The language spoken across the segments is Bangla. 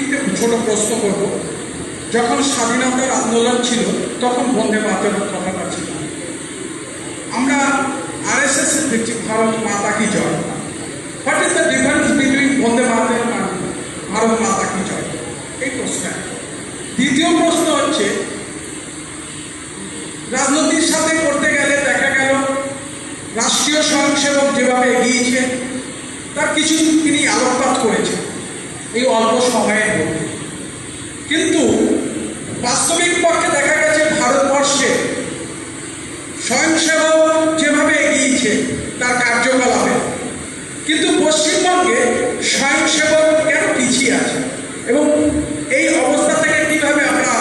তিনটে ছোট প্রশ্ন করব। যখন স্বাধীনতার আন্দোলন ছিল, তখন বন্দে মাতরম কথাটা ছিল। আমরা আরএসএস এর দেখছি ভারত মাতা কি জয়? What is the difference between Vande Mataram আর ভারত মাতা কি জয়? এই প্রশ্ন। দ্বিতীয় প্রশ্ন হচ্ছে, রাজনীতির সাথে করতে গেলে দেখা গেল, রাষ্ট্রীয় স্বয়ংসেবক যেভাবে এগিয়েছে, তার কিছু তিনি আলোকপাত করেছেন। এই অল্প সময়ের মধ্যে। কিন্তু বাস্তবিক পক্ষে দেখা গেছে ভারতবর্ষে স্বয়ংসেবক যেভাবে এগিয়েছে, তার কার্যকলাপে। কিন্তু পশ্চিমবঙ্গে স্বয়ংসেবক কেন পিছিয়ে আছে এবং এই অবস্থা থেকে কীভাবে আমরা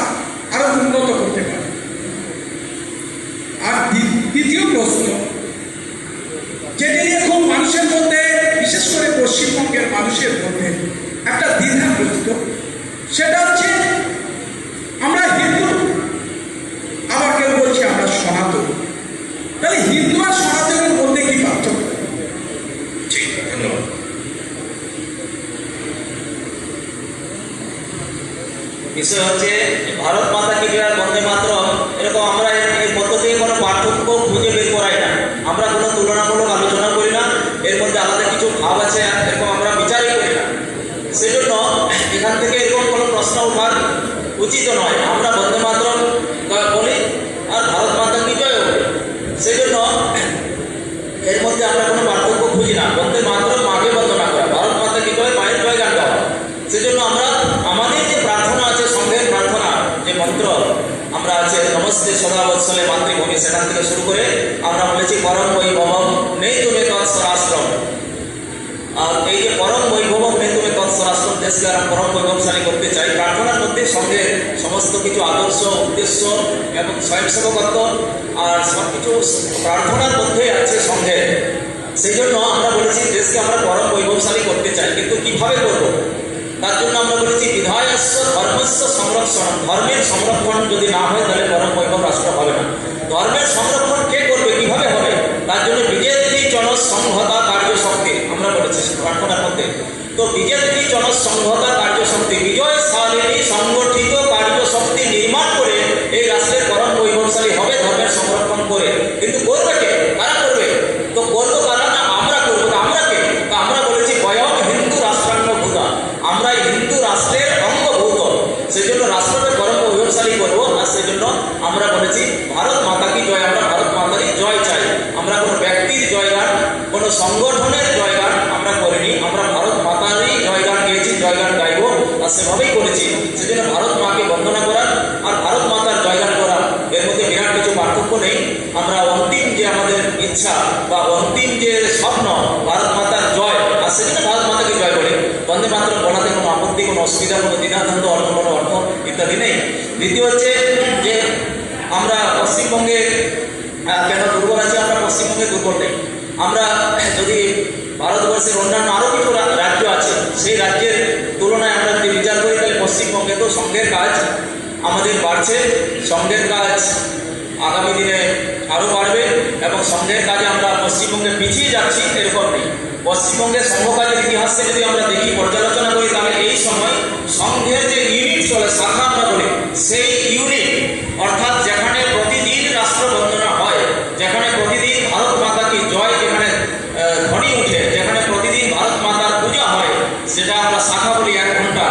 আরও উন্নত করতে পারি আর দ্বি- দ্বিতীয় প্রশ্ন যেটি নিয়ে খুব মানুষের মধ্যে বিশেষ করে পশ্চিমবঙ্গের মানুষের মধ্যে একটা দ্বিধাগ্রস্ত সেটা হচ্ছে আমরা হিন্দু আবার কেউ বলছে আমরা সনাতন তাহলে হিন্দু আর সনাতনের মধ্যে কি পার্থক্য ঠিক ধন্যবাদ বিষয় হচ্ছে ভারত মাতা কি বিহার বন্দে মাতরম। এরকম আমরা এর থেকে কোনো পার্থক্য খুঁজে বের করাই না। আমরা কোনো তুলনামূলক আলোচনা করি না। এর মধ্যে আলাদা কিছু ভাব আছে, এরকম আমরা বিচারই করি না। সেজন্য এখান থেকে এরকম কোনো প্রশ্ন ওঠার উচিত নয়। আমরা বন্দে মাতরম বলি আর ভারত মাতা কি জয় বলি সেজন্য এর মধ্যে আমরা কোনো পার্থক্য খুঁজি না বন্দে মাতরম মাকে বন্দনা করা ভারত মাতা কি জয় মায়ের জয় গান গাওয়া সেজন্য আমরা আমাদের যে প্রার্থনা আছে সংঘের প্রার্থনা যে মন্ত্র আমরা আছে নমস্তে সদা বৎসলে মাতৃভূমি সেখান থেকে শুরু করে আমরা বলেছি পরম বৈভবম নেই তুমি তৎসরাশ্রম আর এই যে পরম বৈভবম নেই তুমি পরম বৈভবশালী করতে চাই। প্রার্থনার মধ্যে সঙ্গে সমস্ত কিছু আদর্শ, উদ্দেশ্য এবং স্বয়ংসেবকত্ব আর সব কিছু প্রার্থনার মধ্যে আছে সঙ্গে। সেই জন্য আমরা বলেছি, দেশকে আমরা পরম বৈভবশালী করতে চাই। কিন্তু কীভাবে করব? তার জন্য আমরা বলেছি বিধায়স্য ধর্মস্য সংরক্ষণ, ধর্মের সংরক্ষণ যদি না হয়, তাহলে পরম বৈভব রাষ্ট্র হবে না। ধর্মের সংরক্ষণ কে করবে? কীভাবে হবে? তার জন্য বিজেপি জনসংহতা কার্যশক্তি আমরা বলেছি, প্রার্থনার মধ্যে। তো বিজেপি জনসংহতা কার্যশক্তি, বিজয় শালিনী সংগঠিত কার্যশক্তি নির্মাণ করে এই রাষ্ট্রের পরম বৈভবশালী হবে ধর্মের সংরক্ষণ করে। কিন্তু করবে কে কারা করবে? তো করব কারা না আমরা করব? আমরা কে আমরা বলেছি বয়ম হিন্দু রাষ্ট্রাঙ্গ ভূতা আমরা হিন্দু রাষ্ট্রের অঙ্গভূত সেই জন্য রাষ্ট্রকে পরম বৈভবশালী করব। আর সেই জন্য আমরা বলেছি, ভারত মাতা কি জয়? আমরা ভারত মাতারই জয় চাই। আমরা কোনো ব্যক্তির জয়গান কোনো সংগঠনের জয়গান আমরা করিনি আমরা ভারত মাতারই জয়গান গেয়েছি জয়গান গাইব আর সেভাবেই করেছি সেজন্য ভারত মাকে বন্দনা করা আর ভারত মাতার জয়গান করা এর মধ্যে বিরাট কিছু পার্থক্য নেই আমরা অন্তিম যে আমাদের ইচ্ছা বা অন্তিম যে স্বপ্ন ভারত মাতার জয় আর সেজন্য ভারত মাতাকে জয় করি বন্দে মাত্র বলাতে কোনো আপত্তি কোনো অসুবিধা কোনো অন্য কোনো অর্থ ইত্যাদি নেই। দ্বিতীয় হচ্ছে যে আমরা পশ্চিমবঙ্গে কেন দুর্বল আছি? আমরা পশ্চিমবঙ্গে দুর্বল নেই। আমরা যদি ভারতবর্ষের অন্যান্য আরও কিছু রাজ্য আছে, সেই রাজ্যের তুলনায় আমরা যদি বিচার করি, তাহলে পশ্চিমবঙ্গে তো সংঘের কাজ আমাদের বাড়ছে। সংঘের কাজ আগামী দিনে আরও বাড়বে এবং সংঘের কাজে আমরা পশ্চিমবঙ্গে পিছিয়ে যাচ্ছি, এরকম নেই। পশ্চিমবঙ্গের সংঘ ইতিহাসে যদি আমরা দেখি, পর্যালোচনা করি, তাহলে এই সময় সংঘের যে ইউনিট চলে, শাখা আমরা বলি, সেই ইউনিট অর্থাৎ যেখানে প্রতিদিন রাষ্ট্র বন্দনা হয় যেখানে প্রতিদিন ভারত মাতা কি জয় যেখানে আহ, ধ্বনি উঠে যেখানে প্রতিদিন ভারত মাতার পূজা হয় সেটা আমরা শাখা বলি এক ঘণ্টা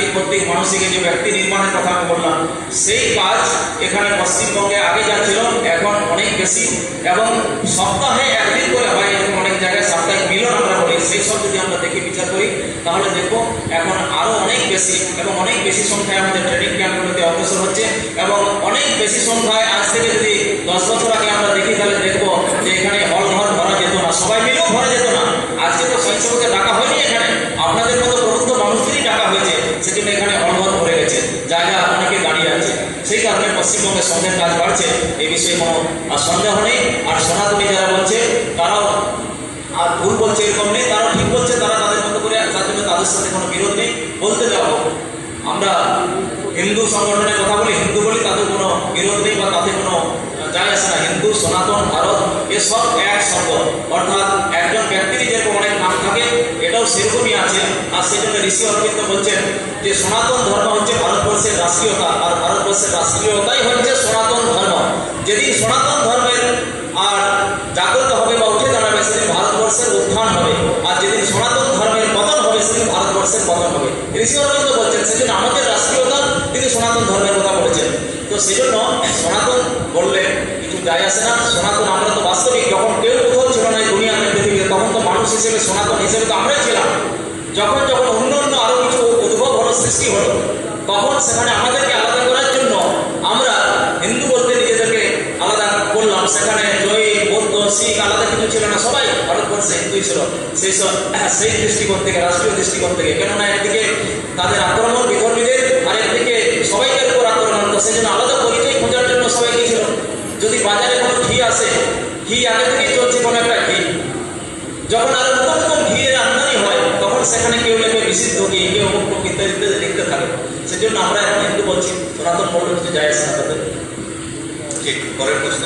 শারীরিক বৌদ্ধিক মানসিক যে ব্যক্তি নির্মাণের কথা আমি বললাম, সেই কাজ এখানে পশ্চিমবঙ্গে আগে যা ছিল, এখন অনেক বেশি। এবং সপ্তাহে একদিন করে হয়, এরকম অনেক জায়গায় সাপ্তাহিক মিলন আমরা বলি সেই সব যদি আমরা দেখে, বিচার করি, তাহলে দেখব এখন আরও অনেক বেশি এবং অনেক বেশি সংখ্যায় আমাদের ট্রেনিং ক্যাম্পগুলোতে অগ্রসর হচ্ছে এবং অনেক বেশি সংখ্যায় আজ থেকে যদি দশ বছর আগে আমরা দেখি তাহলে দেখব যে এখানে হল ঘর ভরা যেত না সবাই মিলেও ভরা যেত না আজকে তো স্বয়ংসেবকে ডাকা হয়নি এখানে আপনাদের মতো প্রবুদ্ধ মানুষদেরই ডাকা হয়েছে সেজন্য এখানে ঘর ভরে গেছে। জায়গা অনেকে দাঁড়িয়ে আছে। সেই কারণে পশ্চিমবঙ্গে সঙ্গের কাজ বাড়ছে। এই বিষয়ে কোনো সন্দেহ নেই। আর সনাতনী যারা বলছে, তারাও আর ভুল বলছে এরকম নেই। তারা ঠিক বলছে। তারা তাদের মতো করে তার জন্য তাদের সাথে কোনো বিরোধ নেই। বলতে যাব, আমরা হিন্দু সংগঠনের কথা বলি, হিন্দু বলি তাদের কোনো বিরোধ নেই বা তাতে কোনো যায় আসে না। হিন্দু, সনাতন, ভারত এসব এক শব্দ অর্থাৎ একজন ব্যক্তিরই যেরকম অনেক সেরকমই আছে আর ঋষি অরবিন্দ বলছেন যে, সনাতন ধর্ম হচ্ছে ভারতবর্ষের রাষ্ট্রীয়তা, আর ভারতবর্ষের রাষ্ট্রীয়তাই হচ্ছে সনাতন ধর্ম। যেদিন সনাতন ধর্মের আর জাগ্রত হবে বা উঠে দাঁড়াবে, সেদিন ভারতবর্ষের উত্থান হবে। আর যেদিন সনাতন ধর্মের পতন হবে, সেদিন ভারতবর্ষের পতন হবে। ঋষি অরবিন্দ বলছেন সেজন্য আমাদের রাষ্ট্রীয়তা তিনি সনাতন ধর্মের কথা বলেছেন। তো সেজন্য সনাতন বললে কিছু যায় আসে না। সনাতন আমরা তো বাস্তবিক, যখন কেউ কোথাও ছিল না পৃথিবীতে, তখন তো মানুষ হিসেবে সনাতন হিসেবে তো আমরাই ছিলাম। যখন যখন অন্য অন্য আরও কিছু উদ্ভব হলো, সৃষ্টি হলো, তখন সেখানে আমাদেরকে আলাদা করার জন্য আমরা হিন্দু বলতে নিজেদেরকে আলাদা করলাম সেখানে জৈন, বৌদ্ধ, শিখ আলাদা কিছু ছিল না, সবাই ভারতবর্ষে হিন্দুই ছিল। সেই সব সেই দৃষ্টিকোণ থেকে, রাষ্ট্রীয় দৃষ্টিকোণ থেকে। কেননা একদিকে তাদের আক্রমণ বিধর্মীদের আর একদিকে সবাইকে উপর আক্রমণ। তো সেই জন্য আলাদা পরিচয় খোঁজার জন্য সবাই গিয়েছিল যদি বাজারে কোনো ঘি আসে, ঘি আগে থেকেই চলছে কোনো একটা ঘি। যখন আরও নতুন নতুন তখন সেখানে কেউ লেখে বিশুদ্ধ ঘি কেউ অমুক ইত্যাদি ইত্যাদি লিখতে থাকে। সেজন্য আমরা এখন হিন্দু বলছি সনাতন বললে কিছু যায় ঠিক, পরের প্রশ্ন।